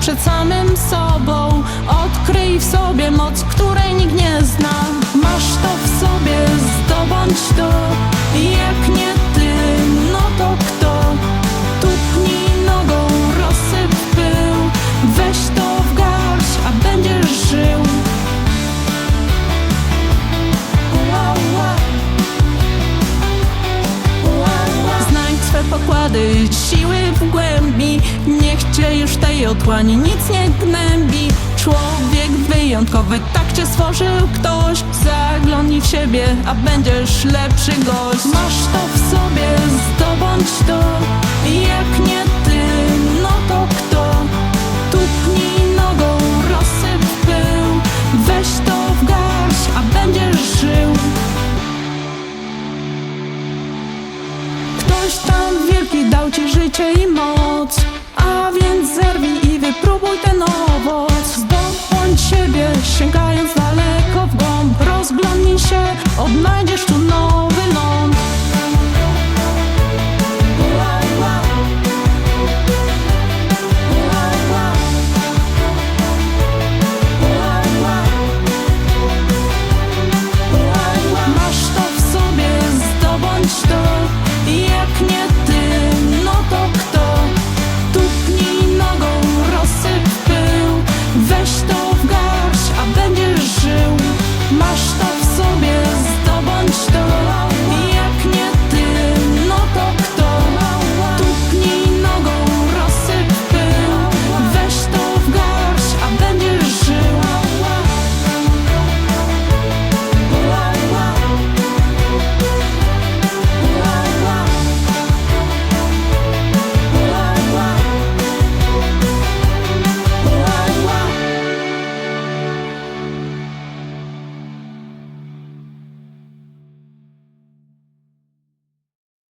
przed samym sobą. Odkryj w sobie moc, której nikt nie zna. Masz to w sobie, zdobądź to. Jak nie ty, no to kto? Tupnij nogą, rozsyp pył. Weź to w garść, a będziesz żył Cię już tej otchłani. Nic nie gnębi. Człowiek wyjątkowy, tak cię stworzył ktoś. Zaglądnij w siebie, a będziesz lepszy gość. Masz to w sobie, zdobądź to. Jak nie ty, no to kto? Tupnij nogą, rozsyp pył. Weź to w garść, a będziesz żył. Ktoś tam wielki dał ci życie i moc odnajdziesz